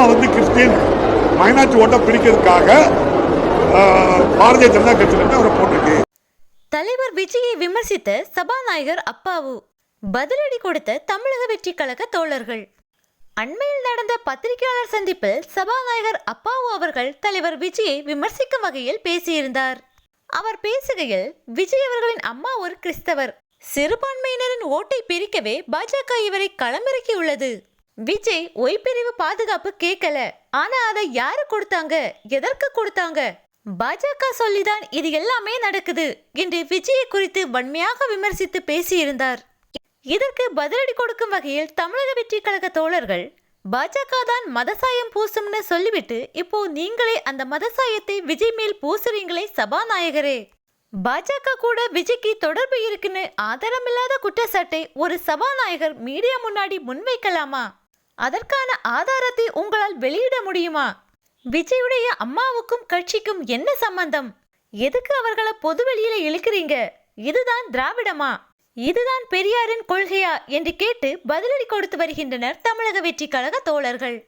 அம்மா வந்து Christian minority ஓட்டை பிடிக்கிறதுக்காக பாரதிய ஜனதா கட்சியிலேருந்து அவரை போட்டிருக்கு. தலைவர் விஜயை விமர்சித்த சபாநாயகர் அப்பாவு. பதிலடி கொடுத்த தமிழக வெற்றி கழக தோழர்கள். அண்மையில் நடந்த பத்திரிகையாளர் சந்திப்பில் சபாநாயகர் அப்பாவு அவர்கள் தலைவர் விஜயை விமர்சிக்கும் வகையில் பேசியிருந்தார். அவர் பேசுகையில் விஜய் அவர்களின் அம்மா ஒரு கிறிஸ்தவர். சிறுபான்மையினரின் ஓட்டை பிரிக்கவே பாஜக இவரை களமிறக்கியுள்ளது. விஜய் ஒய்பிரிவு பாதுகாப்பு கேட்கல ஆனா அதை யாரு கொடுத்தாங்க? எதற்கு கொடுத்தாங்க? பாஜக சொல்லிதான் இது எல்லாமே நடக்குது என்று விஜயை குறித்து வன்மையாக விமர்சித்து பேசியிருந்தார். இதற்கு பதிலடி கொடுக்கும் வகையில் தமிழக வெற்றி கழக தோழர்கள் பாஜக தான் மதசாயம் பூசும்னு சொல்லிவிட்டு இப்போ நீங்களே அந்த மதசாயத்தை விஜய் மேல் பூசுறீங்களே சபாநாயகரே. பாஜக கூட விஜய்க்கு தொடர்பு இருக்குன்னு ஆதாரமில்லாத குற்றச்சாட்டை ஒரு சபாநாயகர் மீடியா முன்னாடி முன்வைக்கலாமா? அதற்கான ஆதாரத்தை உங்களால் வெளியிட முடியுமா? விஜயுடைய அம்மாவுக்கும் கட்சிக்கும் என்ன சம்பந்தம்? எதுக்கு அவர்களை பொதுவெளியில இழுக்கிறீங்க? இதுதான் திராவிடமா? இதுதான் பெரியாரின் கொள்கையா? என்று கேட்டு பதிலடி கொடுத்து வருகின்றனர் தமிழக வெற்றி கழக தோழர்கள்.